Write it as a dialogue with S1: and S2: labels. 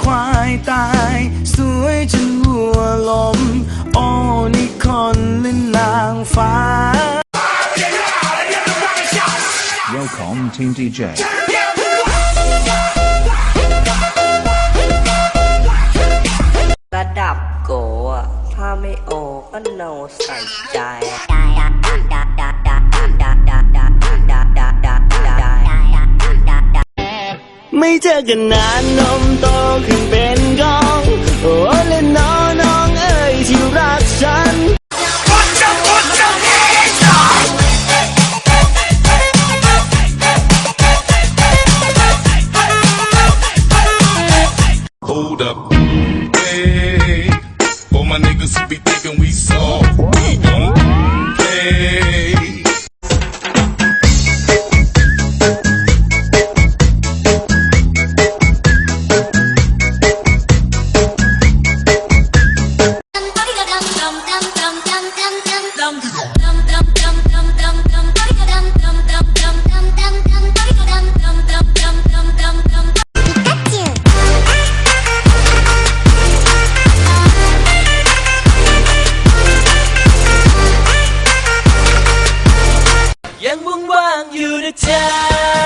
S1: ควายตาย สวยจนวัวลม โอ้นี่คนหรือนางฟ้า
S2: Welcome Team DJ.
S3: ระดับโกอะถ้าไม่โอก็โนใส่ใจ
S1: ไม่เจอกันนานนมโตขึ้นเป็นกอง โอ้เล่นน้องน้องเอ้ยที่รักฉัน
S4: Hold up. Hey, for my niggas who be thinking we soft, we don't play. า